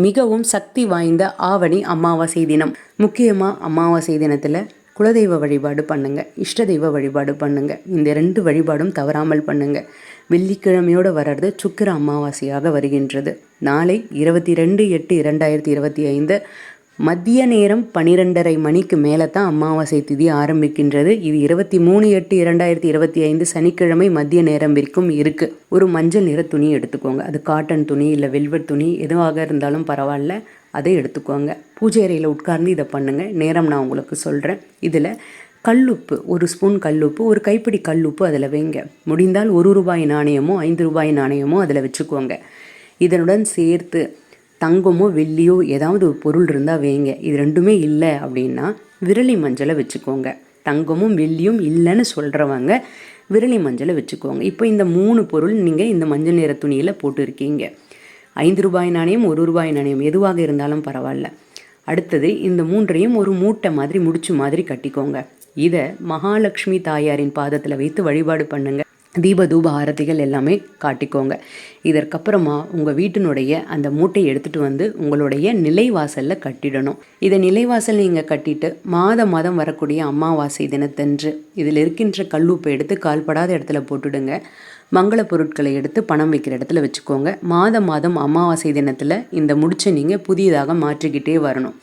மிகவும் சக்தி வாய்ந்த ஆவணி அமாவாசை தினம். முக்கியமாக அமாவாசை தினத்தில் குலதெய்வ வழிபாடு பண்ணுங்க. இஷ்ட தெய்வ வழிபாடு பண்ணுங்க. இந்த ரெண்டு வழிபாடும் தவறாமல் பண்ணுங்க. வெள்ளிக்கிழமையோடு வர்றது சுக்கிர அமாவாசையாக வருகின்றது. நாளை இருபத்தி ரெண்டு எட்டு இரண்டாயிரத்தி இருபத்தி ஐந்து மதிய நேரம் பனிரெண்டரை மணிக்கு மேலே தான் அமாவாசை திதி ஆரம்பிக்கின்றது. இது இருபத்தி மூணு எட்டு இரண்டாயிரத்தி இருபத்தி ஐந்து சனிக்கிழமை மதிய நேரம் வரைக்கும் இருக்குது ஒரு மஞ்சள் நிற துணி எடுத்துக்கோங்க. அது காட்டன் துணி இல்லை வெல்வெட் துணி எதுவாக இருந்தாலும் பரவாயில்ல. அதை எடுத்துக்கோங்க. பூஜை அறையில் உட்கார்ந்து இதை பண்ணுங்கள் நேரம் நான் உங்களுக்கு சொல்கிறேன் இதில் கல்லுப்பு ஒரு ஸ்பூன் கல்லுப்பு ஒரு கைப்பிடி கல்லுப்பு அதில் வைங்க. முடிந்தால் ஒரு ரூபாய் நாணயமோ ஐந்து ரூபாய் நாணயமோ அதில் வச்சுக்கோங்க. இதனுடன் சேர்த்து தங்கமோ வெள்ளியோ ஏதாவது ஒரு பொருள் இருந்தால் வைங்க. இது ரெண்டுமே இல்லை அப்படின்னா விரலி மஞ்சளை வச்சுக்கோங்க. தங்கமும் வெள்ளியும் இல்லைன்னு சொல்கிறவங்க விரலி மஞ்சளை வச்சுக்கோங்க. இப்போ இந்த மூணு பொருள் நீங்கள் இந்த மஞ்சள் நிற துணியில் போட்டிருக்கீங்க. ஐந்து ரூபாய் நாணயம் ஒரு ரூபாய் நாணயம் எதுவாக இருந்தாலும் பரவாயில்ல. அடுத்தது இந்த மூன்றையும் ஒரு மூட்டை மாதிரி முடிச்சு மாதிரி கட்டிக்கோங்க. இதை மகாலட்சுமி தாயாரின் பாதத்தில் வைத்து வழிபாடு பண்ணுங்கள் தீபதூப ஆரத்திகள் எல்லாமே காட்டிக்கோங்க. இதற்கப்புறமா உங்கள் வீட்டினுடைய அந்த மூட்டையை எடுத்துகிட்டு வந்து உங்களுடைய நிலைவாசலில் கட்டிடணும். இதை நிலைவாசல் நீங்கள் கட்டிட்டு மாத மாதம் வரக்கூடிய அமாவாசை தினத்தன்று இதில் இருக்கின்ற கல்லூப்பை எடுத்து கால்படாத இடத்துல போட்டுடுங்க. மங்கள பொருட்களை எடுத்து பணம் வைக்கிற இடத்துல வச்சுக்கோங்க. மாதம் மாதம் அமாவாசை தினத்தில் இந்த முடிச்சை நீங்கள் புதியதாக மாற்றிக்கிட்டே வரணும்.